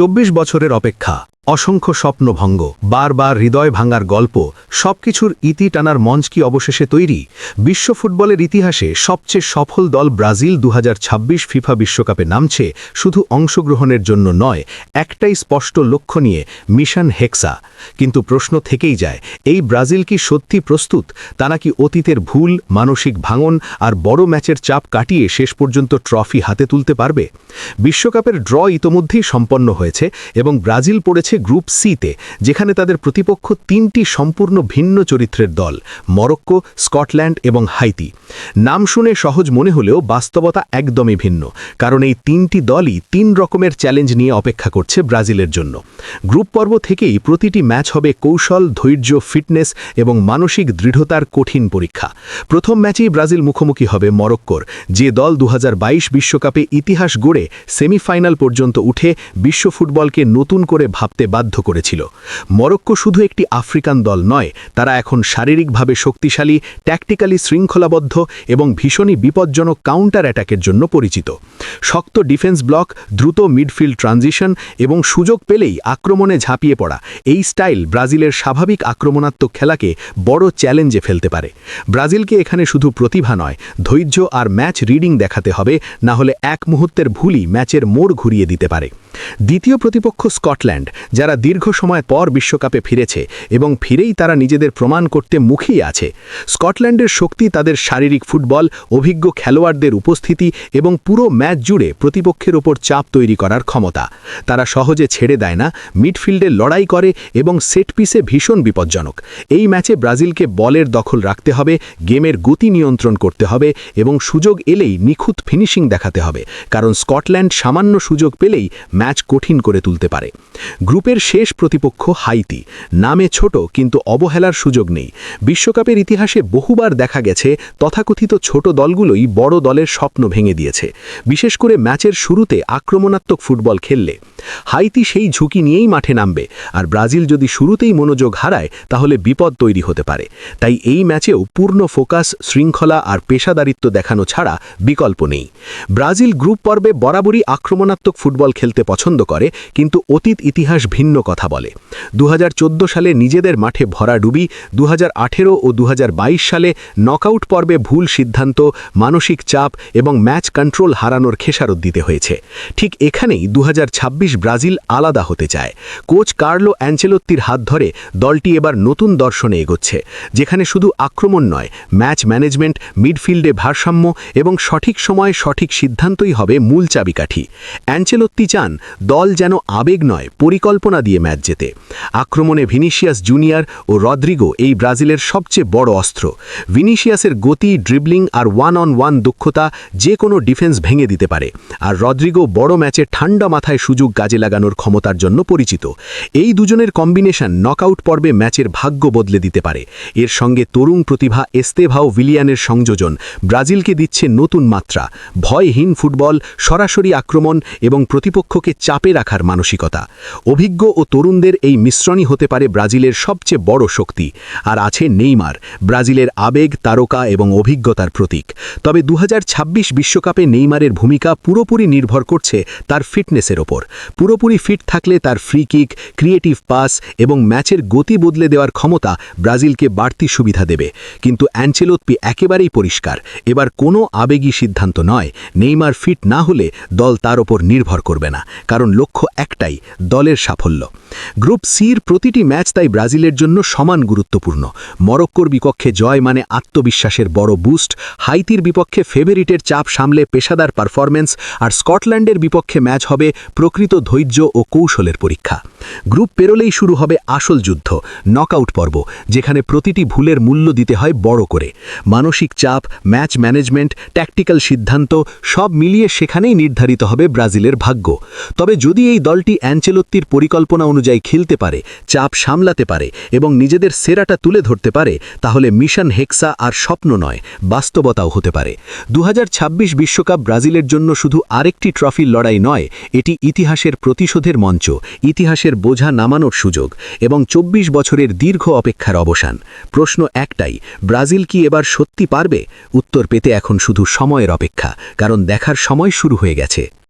চব্বিশ বছরের অপেক্ষা। অসংখ্য স্বপ্নভঙ্গ বারবার হৃদয় ভাঙার গল্প, সবকিছুর ইতি টানার মঞ্চ কি অবশেষে তৈরি? বিশ্ব ফুটবলের ইতিহাসে সবচেয়ে সফল দল ব্রাজিল দু হাজার ছাব্বিশ ফিফা বিশ্বকাপে নামছে শুধু অংশগ্রহণের জন্য নয়, একটাই স্পষ্ট লক্ষ্য নিয়ে মিশন হেক্সা। কিন্তু প্রশ্ন থেকেই যায়, এই ব্রাজিল কি সত্যি প্রস্তুত? তা নাকি অতীতের ভুল, মানসিক ভাঙন আর বড় ম্যাচের চাপ কাটিয়ে শেষ পর্যন্ত ট্রফি হাতে তুলতে পারবে? বিশ্বকাপের ড্র ইতোমধ্যেই সম্পন্ন হয়েছে এবং ব্রাজিল পড়েছে গ্রুপ সিতে, যেখানে তাদের প্রতিপক্ষ তিনটি সম্পূর্ণ ভিন্ন চরিত্রের দল, মরক্কো, স্কটল্যান্ড এবং হাইতি। নাম শুনে সহজ মনে হলেও বাস্তবতা একদমই ভিন্ন, কারণ এই তিনটি দলই তিন রকমের চ্যালেঞ্জ নিয়ে অপেক্ষা করছে ব্রাজিলের জন্য। গ্রুপ পর্ব থেকেই প্রতিটি ম্যাচ হবে কৌশল, ধৈর্য, ফিটনেস এবং মানসিক দৃঢ়তার কঠিন পরীক্ষা। প্রথম ম্যাচেই ব্রাজিল মুখোমুখি হবে মরক্কোর, যে দল দু বিশ্বকাপে ইতিহাস গড়ে সেমিফাইনাল পর্যন্ত উঠে বিশ্ব ফুটবলকে নতুন করে ভাবতে বাধ্য করেছিল। মরক্কো শুধু একটি আফ্রিকান দল নয়, তারা এখন শারীরিকভাবে শক্তিশালী ট্যাকটিক্যালি শৃঙ্খলাবদ্ধ এবং ভীষণই বিপজ্জনক কাউন্টার অ্যাটাকের জন্য পরিচিত। শক্ত ডিফেন্স ব্লক দ্রুত মিডফিল্ড ট্রানজিশন এবং সুযোগ পেলেই আক্রমণে ঝাঁপিয়ে পড়া। এই স্টাইল ব্রাজিলের স্বাভাবিক আক্রমণাত্মক খেলাকে বড় চ্যালেঞ্জে ফেলতে পারে। ব্রাজিলকে এখানে শুধু প্রতিভা নয়, ধৈর্য আর ম্যাচ রিডিং দেখাতে হবে না হলে এক মুহূর্তের ভুলই ম্যাচের মোড় ঘুরিয়ে দিতে পারে। দ্বিতীয় প্রতিপক্ষ স্কটল্যান্ড, যারা দীর্ঘ সময় পর বিশ্বকাপে ফিরেছে এবং ফিরেই তারা নিজেদের প্রমাণ করতে মুখিয়ে আছে। স্কটল্যান্ডের শক্তি, তাদের শারীরিক ফুটবল, অভিজ্ঞ খেলোয়াড়দের উপস্থিতি এবং পুরো ম্যাচ জুড়ে প্রতিপক্ষের ওপর চাপ তৈরি করার ক্ষমতা। তারা সহজে ছেড়ে দেয় না, মিডফিল্ডে লড়াই করে এবং সেট পিসে ভীষণ বিপজ্জনক। এই ম্যাচে ব্রাজিলকে বলের দখল রাখতে হবে, গেমের গতি নিয়ন্ত্রণ করতে হবে এবং সুযোগ এলেই নিখুঁত ফিনিশিং দেখাতে হবে। কারণ স্কটল্যান্ড সামান্য সুযোগ পেলেই ম্যাচ কঠিন করে তুলতে পারে। গ্রুপের শেষ প্রতিপক্ষ হাইতি। নামে ছোট, কিন্তু অবহেলার সুযোগ নেই। বিশ্বকাপের ইতিহাসে বহুবার দেখা গেছে, তথাকথিত ছোট দলগুলোই বড় দলের স্বপ্ন ভেঙে দিয়েছে। বিশেষ করে ম্যাচের শুরুতে আক্রমণাত্মক ফুটবল খেললে। হাইতি সেই ঝুঁকি নিয়েই মাঠে নামবে। আর ব্রাজিল যদি শুরুতেই মনোযোগ হারায়, তাহলে বিপদ তৈরি হতে পারে। তাই এই ম্যাচেও পূর্ণ ফোকাস, শৃঙ্খলা আর পেশাদারিত্ব দেখানো ছাড়া বিকল্প নেই। ব্রাজিল গ্রুপ পর্বে বরাবরই আক্রমণাত্মক ফুটবল খেলতে পছন্দ করে, কিন্তু অতীত ইতিহাস ভিন্ন কথা বলে। দু হাজার চোদ্দ সালে নিজেদের মাঠে ভরা ডুবি দু ও দু হাজার বাইশ সালে নকআউট পর্বে ভুল সিদ্ধান্ত, মানসিক চাপ এবং ম্যাচ কন্ট্রোল হারানোর খেসারত দিতে হয়েছে। ঠিক এখানেই দু হাজার ছাব্বিশ ব্রাজিল আলাদা হতে চায়। কোচ কার্লো অ্যাঞ্চেলোত্তির হাত ধরে দলটি এবার নতুন দর্শনে এগোচ্ছে, যেখানে শুধু আক্রমণ নয়, ম্যাচ ম্যানেজমেন্ট, মিডফিল্ডে ভারসাম্য এবং সঠিক সময়ে সঠিক সিদ্ধান্তই হবে মূল চাবিকাঠি। অ্যাঞ্চেলোত্তি চান দল যেন আবেগ নয়, পরিকল্পনা দিয়ে ম্যাচ জেতে। আক্রমণে ভিনিসিয়াস জুনিয়র ও রদ্রিগো এই ব্রাজিলের সবচেয়ে বড় অস্ত্র। ভিনিসিয়াসের গতি, ড্রিবলিং আর ওয়ান অন ওয়ান দক্ষতা যে কোনো ডিফেন্স ভেঙে দিতে পারে। আর রদ্রিগো বড় ম্যাচে ঠান্ডা মাথায় সুযোগ কাজে লাগানোর ক্ষমতার জন্য পরিচিত। এই দুজনের কম্বিনেশন নকআউট পর্বে ম্যাচের ভাগ্য বদলে দিতে পারে। এর সঙ্গে তরুণ প্রতিভা এস্তেভাও ভিলিয়ানের সংযোজন। ব্রাজিলকে দিচ্ছে নতুন মাত্রা। ভয়হীন ফুটবল, সরাসরি আক্রমণ এবং প্রতিপক্ষকে চাপে রাখার মানসিকতা। অভিজ্ঞ ও তরুণদের এই মিশ্রণই হতে পারে ব্রাজিলের সবচেয়ে বড় শক্তি। আর আছে নেইমার, ব্রাজিলের আবেগ, তারকা এবং অভিজ্ঞতার প্রতীক। তবে দু বিশ্বকাপে নেইমারের ভূমিকা পুরোপুরি নির্ভর করছে তার ফিটনেসের ওপর। পুরোপুরি ফিট থাকলে তার ফ্রি কিক, ক্রিয়েটিভ পাস এবং ম্যাচের গতি বদলে দেওয়ার ক্ষমতা ব্রাজিলকে বাড়তি সুবিধা দেবে। কিন্তু অ্যাঞ্চেলোৎপি একেবারেই পরিষ্কার। এবার কোনো আবেগী সিদ্ধান্ত নয়, নেইমার ফিট না হলে দল তার ওপর নির্ভর করবে না। কারণ লক্ষ্য একটাই, দলের সাফল্য। গ্রুপ সির প্রতিটি ম্যাচ তাই ব্রাজিলের জন্য সমান গুরুত্বপূর্ণ। মরক্কোর বিপক্ষে জয় মানে আত্মবিশ্বাসের বড় বুস্ট হাইতির বিপক্ষে ফেভারিটের চাপ সামলে পেশাদার পারফরম্যান্স আর স্কটল্যান্ডের বিপক্ষে ম্যাচ হবে প্রকৃত ধৈর্য ও কৌশলের পরীক্ষা। গ্রুপ পেরোলেই শুরু হবে আসল যুদ্ধ নকআউট পর্ব, যেখানে প্রতিটি ভুলের মূল্য দিতে হয় বড় করে। মানসিক চাপ ম্যাচ ম্যানেজমেন্ট ট্যাকটিক্যাল সিদ্ধান্ত, সব মিলিয়ে সেখানেই নির্ধারিত হবে ব্রাজিলের ভাগ্য। তবে যদি এই দলটি অ্যাঞ্চেলোত্তির পরিকল্পনা অনুযায়ী খেলতে পারে, চাপ সামলাতে পারে এবং নিজেদের সেরাটা তুলে ধরতে পারে, তাহলে মিশন হেক্সা আর স্বপ্ন নয়, বাস্তবতাও হতে পারে। দু বিশ্বকাপ ব্রাজিলের জন্য শুধু আরেকটি ট্রফির লড়াই নয়, এটি ইতিহাসের প্রতিশোধের মঞ্চ, ইতিহাসের বোঝা নামানোর সুযোগ এবং ২৪ বছরের দীর্ঘ অপেক্ষার অবসান। প্রশ্ন একটাই, ব্রাজিল কি এবার সত্যি পারবে? উত্তর পেতে এখন শুধু সময়ের অপেক্ষা, কারণ দেখার সময় শুরু হয়ে গেছে।